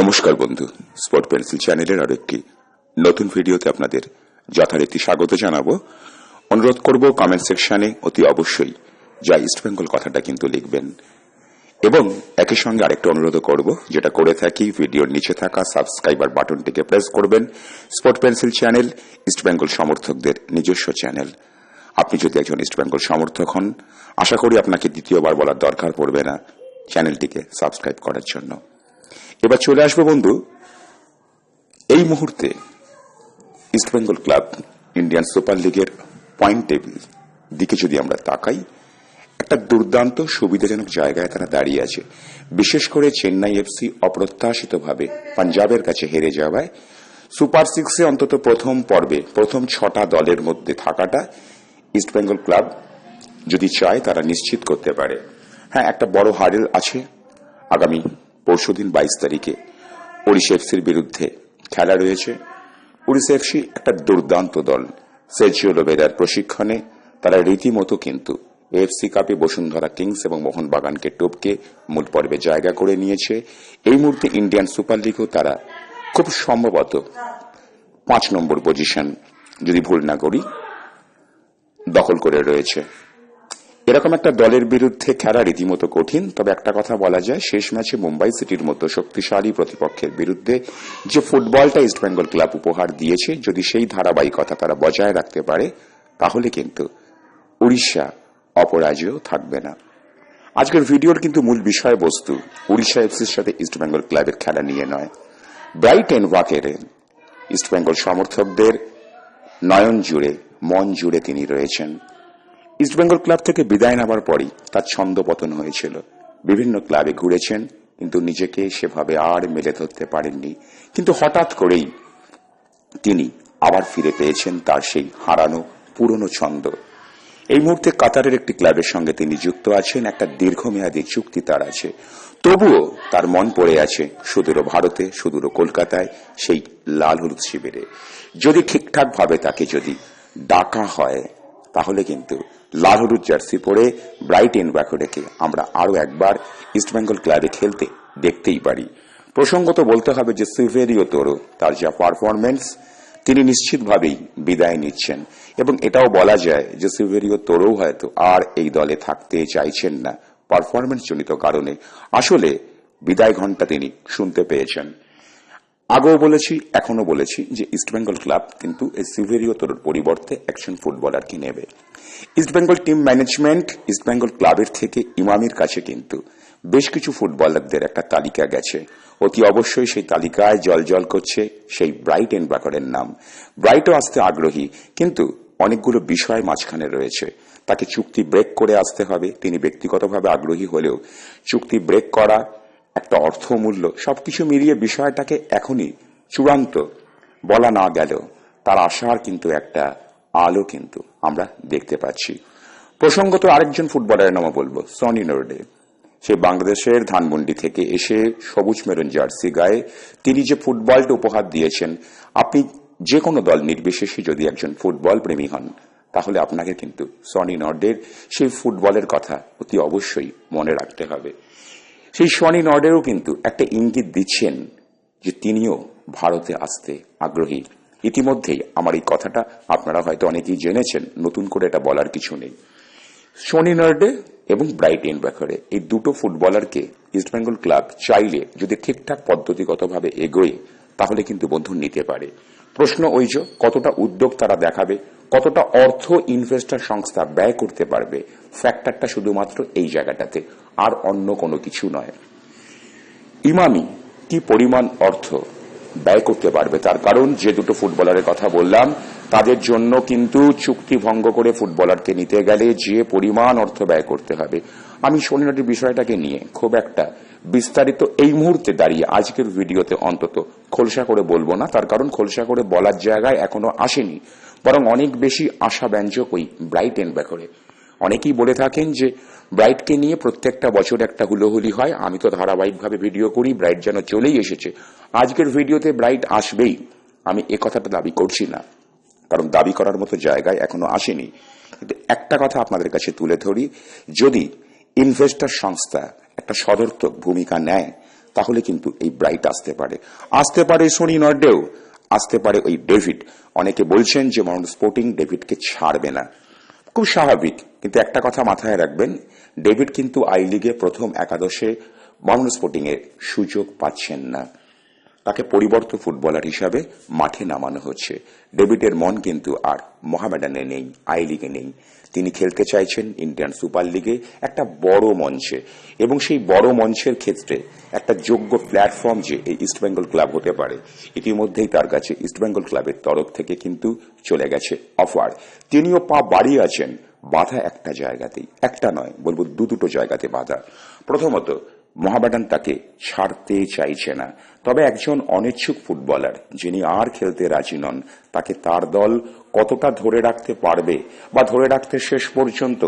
নমস্কার বন্ধু spot pencil চ্যানেলের আরেকটি নতুন ভিডিওতে আপনাদের যথারীতি স্বাগত জানাব। অনুরোধ করব কমেন্ট সেকশনে অতি অবশ্যই যা ইস্টবেঙ্গল কথাটা কিন্তু লিখবেন। এবং একই সঙ্গে আরেকটা অনুরোধ করব, যেটা করে থাকি, ভিডিওর নিচে থাকা সাবস্ক্রাইবার বাটনটিকে প্রেস করবেন। স্পট পেন্সিল চ্যানেল ইস্টবেঙ্গল সমর্থকদের নিজস্ব চ্যানেল। আপনি যদি একজন ইস্টবেঙ্গল সমর্থক হন, আশা করি আপনাকে দ্বিতীয়বার বলার দরকার পড়বে না চ্যানেলটিকে সাবস্ক্রাইব করার জন্য। এবার চলে আসব বন্ধু, এই মুহূর্তে ইস্টবেঙ্গল ক্লাব ইন্ডিয়ান সুপার লিগের পয়েন্ট টেবিল দিকে যদি আমরা তাকাই, একটা দুর্দান্ত সুবিধাজনক জায়গায় তারা দাঁড়িয়ে আছে। বিশেষ করে চেন্নাই এফসি অপ্রত্যাশিতভাবে পাঞ্জাবের কাছে হেরে যাওয়ায় সুপার সিক্সে অন্তত প্রথম পর্বে, প্রথম ছটা দলের মধ্যে থাকাটা ইস্টবেঙ্গল ক্লাব যদি চায়, তারা নিশ্চিত করতে পারে। হ্যাঁ একটা বড় হারেল আছে আগামী পরশুদিন বাইশ তারিখে ওড়িশা এফসির বিরুদ্ধে খেলা রয়েছে। ওড়িশা এফসি একটা দুর্দান্ত দল সেজিও লোবেরার প্রশিক্ষণে। তারা রীতিমতো কিন্তু এফসি কাপে বসুন্ধরা কিংস এবং মোহনবাগানকে টপকে মূল পর্বে জায়গা করে নিয়েছে। এই মুহূর্তে ইন্ডিয়ান সুপার লিগও তারা খুব সম্ভবত পাঁচ নম্বর পজিশন যদি ভুল না করি, দখল করে রয়েছে। এরকম একটা দলের বিরুদ্ধে খেলা রীতিমতো কঠিন, তবে একটা কথা বলা যায়, শেষ ম্যাচে মুম্বাই সিটির মতো শক্তিশালী প্রতিপক্ষের বিরুদ্ধে যে ফুটবলটা ইস্টবেঙ্গল ক্লাব উপহার দিয়েছে, যদি সেই ধারাবাহিকতা তারা বজায় রাখতে পারে, তাহলে কিন্তু উড়িষ্যা অপরাজয় থাকবে না। আজকের ভিডিওর কিন্তু মূল বিষয়বস্তু উড়িষ্যা এফসির সাথে ইস্টবেঙ্গল ক্লাবের খেলা নিয়ে নয়। ব্রাইট এন্ড ওয়াকের ইস্টবেঙ্গল সমর্থকদের নয়ন জুড়ে, মন জুড়ে তিনি রয়েছেন। ইস্টবেঙ্গল ক্লাব থেকে বিদায় নেবার পরই তার ছন্দপতন হয়েছিল। বিভিন্ন ক্লাবে ঘুরেছেন, কিন্তু নিজেকে সেভাবে আর মেলে ধরতে পারেননি। কিন্তু হঠাৎ করেই তিনি আবার ফিরে পেয়েছেন তার সেই হারানো পুরনো ছন্দ। এই মুহূর্তে কাতারের একটি ক্লাবের সঙ্গে তিনি যুক্ত আছেন, একটা দীর্ঘমেয়াদী চুক্তি তার আছে। তবুও তার মন পড়ে আছে সুদূর ভারতে, সুদূর কলকাতায়, সেই লাল হলুদ শিবিরে। যদি ঠিকঠাকভাবে তাকে যদি ডাকা হয়, তাহলে কিন্তু লাল জার্সি পরে ব্রাইট এন ব্যাকোডেকে আমরা আরও একবার ইস্টবেঙ্গল ক্লাবে খেলতে দেখতেই পারি। প্রসঙ্গত বলতে হবে যে সিভেরিও তোরো, তার যা পারফরমেন্স তিনি নিশ্চিতভাবেই বিদায় নিচ্ছেন। এবং এটাও বলা যায় যে সিভেরিও তোরও হয়তো আর এই দলে থাকতে চাইছেন না পারফরমেন্স জনিত কারণে। আসলে বিদায় ঘণ্টা তিনি শুনতে পেয়েছেন। আগেও বলেছি এখনও বলেছি যে ইস্টবেঙ্গল ক্লাব কিন্তু এই সিভেরিও তোর পরিবর্তে একজন ফুটবলারকে নেবে? ইস্টবেঙ্গল টিম ম্যানেজমেন্ট ইস্টবেঙ্গল ক্লাবের থেকে ইমামির কাছে কিন্তু বেশ কিছু ফুটবলারদের একটা তালিকা গেছে। অতি অবশ্যই সেই তালিকায় জল জল করছে সেই ব্রাইট এন্ড ব্যাকারের নাম। ব্রাইটও আসতে আগ্রহী, কিন্তু অনেকগুলো বিষয় মাঝখানে রয়েছে। তাকে চুক্তি ব্রেক করে আসতে হবে। তিনি ব্যক্তিগতভাবে আগ্রহী হলেও চুক্তি ব্রেক করা একটা অর্থমূল্য, সবকিছু মিলিয়ে বিষয়টাকে এখনই চূড়ান্ত বলা না গেলেও তার আশার কিন্তু একটা আলো কিন্তু আমরা দেখতে পাচ্ছি। প্রসঙ্গত আরেকজন ফুটবলারের নামও বলব, সনি নোরডে। সে বাংলাদেশের ধানমন্ডি থেকে এসে সবুজ মেরুন জার্সি গায়ে তিনি যে ফুটবলটা উপহার দিয়েছেন, আপনি যে কোনো দল নির্বিশেষে যদি একজন ফুটবল প্রেমী হন, তাহলে আপনাকে কিন্তু সনি নর্ডের সেই ফুটবলের কথা অতি অবশ্যই মনে রাখতে হবে। সেই সনি নর্ডেরও কিন্তু একটা ইঙ্গিত দিচ্ছেন যে তিনিও ভারতে আসতে আগ্রহী। ইতিমধ্যেই আমার এই কথাটা আপনারা হয়তো অনেকেই জেনেছেন, নতুন করে এটা বলার কিছু নেই। সনি নার্ডে এবং ব্রাইট এনব্যাকারে এই দুটো ফুটবলারকে ইস্টবেঙ্গল ক্লাব চাইলে যদি ঠিকঠাক পদ্ধতিগতভাবে এগোয়, তাহলে কিন্তু বন্ধু নিতে পারে। প্রশ্ন ওই যে, কতটা উদ্যোগ তারা দেখাবে, কতটা অর্থ ইনভেস্টার সংস্থা ব্যয় করতে পারবে, ফ্যাক্টরটা শুধুমাত্র এই জায়গাটাতে। আর অন্য কোনো কিছু নয়। ইমামি, কি পরিমাণ অর্থ ব্যয় করতে পারবে তার কারণ, যে দুটো ফুটবলারের কথা বললাম, তাদের জন্য কিন্তু চুক্তি ভঙ্গ করে ফুটবলারকে নিতে গেলে যে পরিমাণ অর্থ ব্যয় করতে হবে। আমি শনিনাটির বিষয়টাকে নিয়ে খুব একটা বিস্তারিত এই মুহূর্তে দাঁড়িয়ে আজকের ভিডিওতে অন্তত খোলসা করে বলব না, তার কারণ খোলসা করে বলার জায়গায় এখনও আসেনি। বরং অনেক বেশি আশা ব্যঞ্জক ওই ব্রাইট এন্ড ব্যাকরে অনেকেই বলে থাকেন যে ব্রাইটকে নিয়ে প্রত্যেকটা বছর একটা হুলোহুলি হয়। আমি তো ধারাবাহিকভাবে ভিডিও করি, ব্রাইট যেন চলেই এসেছে। আজকের ভিডিওতে ব্রাইট আসবেই। আমি এ কথাটা দাবি করছি না। কারণ দাবি করার মতো জায়গায় এখনও আসেনি। কিন্তু একটা কথা আপনাদের কাছে তুলে ধরি, যদি ইনভেস্টর সংস্থা একটা সদর্থক ভূমিকা নেয়, তাহলে কিন্তু এই ব্রাইট আসতে পারে। আসতে পারে সোনি নর্ডেও আসতে পারে ওই ডেভিড। অনেকে বলছেন যে মরণ স্পোর্টিং ডেভিডকে ছাড়বে না। খুব স্বাভাবিক। কিন্তু একটা কথা মাথায় রাখবেন, ডেভিড কিন্তু আই লিগে প্রথম একাদশে মরণ স্পোর্টিং এর সুযোগ পাচ্ছেন না। তাকে পরিবর্তন ফুটবলার হিসাবে মাঠে নামানো হচ্ছে। ডেভিডের মন কিন্তু আর মোহামেডানে নেই, আই লিগে নেই। তিনি খেলতে চাইছেন ইন্ডিয়ান সুপার লিগে একটা বড় মঞ্চে। এবং সেই বড় মঞ্চের ক্ষেত্রে একটা যোগ্য প্ল্যাটফর্ম যে এই ইস্টবেঙ্গল ক্লাব হতে পারে, ইতিমধ্যেই তার কাছে ইস্টবেঙ্গল ক্লাবের তরফ থেকে কিন্তু চলে গেছে অফার। তিনিও পা বাড়িয়ে আছেন, বাধা একটা জায়গাতেই, একটা নয়, বলব দু দুটো জায়গাতে বাধা। প্রথমত মোহামেডান তাকে ছাড়তে চাইছে না। তবে একজন অনিচ্ছুক ফুটবলার, যিনি আর খেলতে রাজি নন, তাকে তার দল কতটা ধরে রাখতে পারবে বা ধরে রাখতে শেষ পর্যন্ত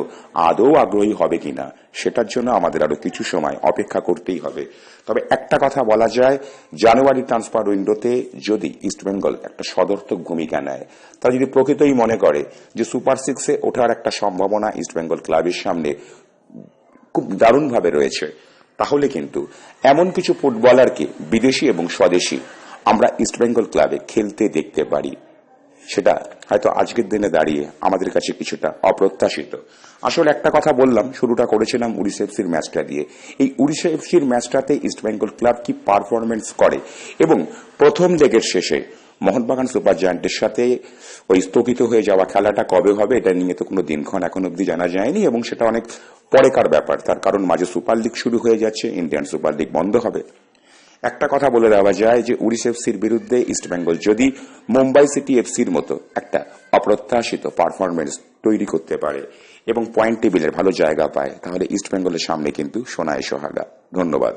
আদৌ আগ্রহী হবে কিনা, সেটার জন্য আমাদের আরও কিছু সময় অপেক্ষা করতেই হবে। তবে একটা কথা বলা যায়, জানুয়ারি ট্রান্সফার উইন্ডোতে যদি ইস্টবেঙ্গল একটা সদর্থক ভূমিকা নেয়, তা যদি প্রকৃতই মনে করে যে সুপার সিক্সে ওঠার একটা সম্ভাবনা ইস্টবেঙ্গল ক্লাবের সামনে খুব দারুণভাবে রয়েছে তাহলে কিন্তু এমন কিছু ফুটবলারকে বিদেশি এবং স্বদেশি আমরা ইস্টবেঙ্গল ক্লাবে খেলতে দেখতে পারি। সেটা হয়তো আজকের দিনে দাঁড়িয়ে আমাদের কাছে কিছুটা অপ্রত্যাশিত। আসলে একটা কথা বললাম, শুরুটা করেছিলাম উড়িষ্যা এফসির ম্যাচটা দিয়ে। এই উড়িষ্যা এফসির ম্যাচটাতে ইস্টবেঙ্গল ক্লাব কি পারফরমেন্স করে? এবং প্রথম লেগের শেষে মোহনবাগান সুপার জায়ান্টের সাথে ওই স্থগিত হয়ে যাওয়া খেলাটা কবে হবে, এটা নিয়ে তো কোনো দিনক্ষণ এখন অব্দি জানা যায়নি এবং সেটা অনেক পরেকার ব্যাপার। তার কারণ মাঝে সুপার লিগ শুরু হয়ে যাচ্ছে, ইন্ডিয়ান সুপার লিগ বন্ধ হবে। একটা কথা বলে দেওয়া যায় যে উড়িষ্যা এফসির বিরুদ্ধে ইস্টবেঙ্গল যদি মুম্বাই সিটি এফসির মতো একটা অপ্রত্যাশিত পারফরমেন্স তৈরি করতে পারে এবং পয়েন্ট টেবিলের ভালো জায়গা পায়, তাহলে ইস্টবেঙ্গলের সামনে কিন্তু সোনায় সোহাগা। ধন্যবাদ।